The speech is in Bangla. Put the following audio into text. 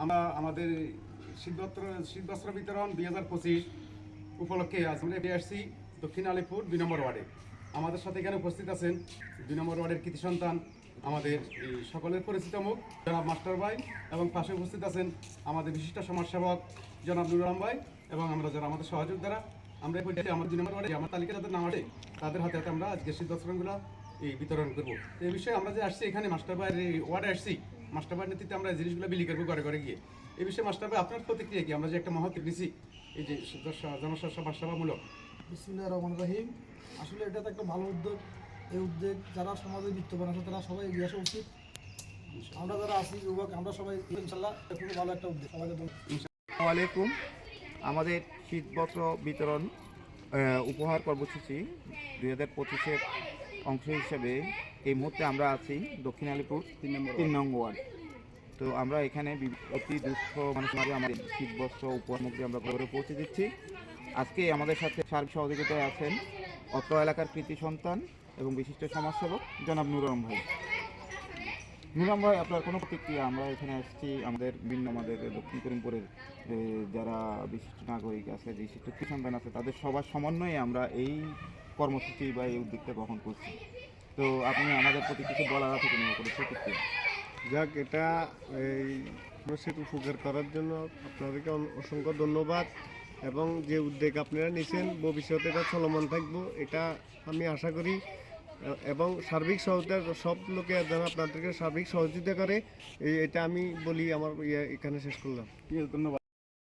আমরা আমাদের শীতবস্ত্র শীতবস্ত্র বিতরণ দুই হাজার পঁচিশ উপলক্ষে আজ আমরা আসছি দক্ষিণ আলিপুর দুই নম্বর ওয়ার্ডে। আমাদের সাথে এখানে উপস্থিত আছেন দুই নম্বর ওয়ার্ডের কৃতি সন্তান, আমাদের সকলের পরিচিত মুখ, জনাব মাস্টার ভাই, এবং পাশে উপস্থিত আছেন আমাদের বিশিষ্ট সমাজসেবক, জনাব নুর আলম ভাই, এবং আমরা যারা আমাদের সহযোগ দ্বারা আমরা আমার দুই নম্বর ওয়ার্ডে আমার তালিকা যাদের নাম আছে, তাদের হাতে হাতে আমরা আজকে শীতবস্ত্রগুলো এই বিতরণ করব। এই বিষয়ে আমরা যে আসছি, এখানে মাস্টার ভাইয়ের ওয়ার্ডে আসছি মাস্টার ভাইয়ের নেতৃত্বে আমরা জিনিসগুলো বিলি করব ঘরে ঘরে গিয়ে। এই বিষয়ে মাস্টার ভাই আপনার প্রতিক্রিয়া কি? আমরা যে একটা মহৎ নিছি এই যে জনস্বাস্থ্য সেবামূলক বিসমিল্লাহ রহমান রহিম। আসলে এটা তো একটা ভালো উদ্যোগ। এই উদ্যোগ যারা সমাজে বিত্তবান আছে তারা সবাই এগিয়ে আসা উচিত। আমরা যারা আছি যুবক আমরা সবাই ইনশাল্লাহ এটা খুবই ভালো একটা উদ্যোগ আসসালামু আলাইকুম। আমাদের শীতবস্ত্র বিতরণ উপহার কর্মসূচি দুই হাজার পঁচিশের অংশ হিসেবে এই মুহূর্তে আমরা আছি দক্ষিণ আলিপুর তিন নং ওয়ার্ড। তো আমরা এখানে অতি দুস্থ মানুষ মাঝে আমাদের শীতবস্ত্র উপহার সামগ্রী আমরা ঘরে পৌঁছে দিচ্ছি। আজকে আমাদের সাথে সার্বিক সহযোগিতায় আছেন অত্র এলাকার কৃতি সন্তান এবং বিশিষ্ট সমাজসেবক জনাব নুরম ভাই। নুরাম ভাই আপনার কোনো প্রতিক্রিয়া? আমরা এখানে আসছি আমাদের বিভিন্ন আমাদের দক্ষিণ করিমপুরের যারা বিশিষ্ট নাগরিক আছে বিশিষ্ট সন্তান আছে তাদের সবার সমন্বয়ে আমরা এই কর্মসূচি বা এই উদ্যোগটা গ্রহণ করছি। তো আপনি আমাদের প্রতি কিছু বলার আছে কোনো কোনো প্রতিক্রিয়া যাক এটা এই মানুষের উপকার করার জন্য আপনাদেরকে অসংখ্য ধন্যবাদ এবং যে উদ্যোগ আপনারা নিয়েছেন ভবিষ্যতে এটা চলমান থাকব এটা আমি আশা করি। এবং সার্বিক সহযোগিতা সব লোকে যেন আপনাদেরকে সার্বিক সহযোগিতা করে এই এটা আমি বলি আমার ইয়ে এখানে শেষ করলাম। ধন্যবাদ।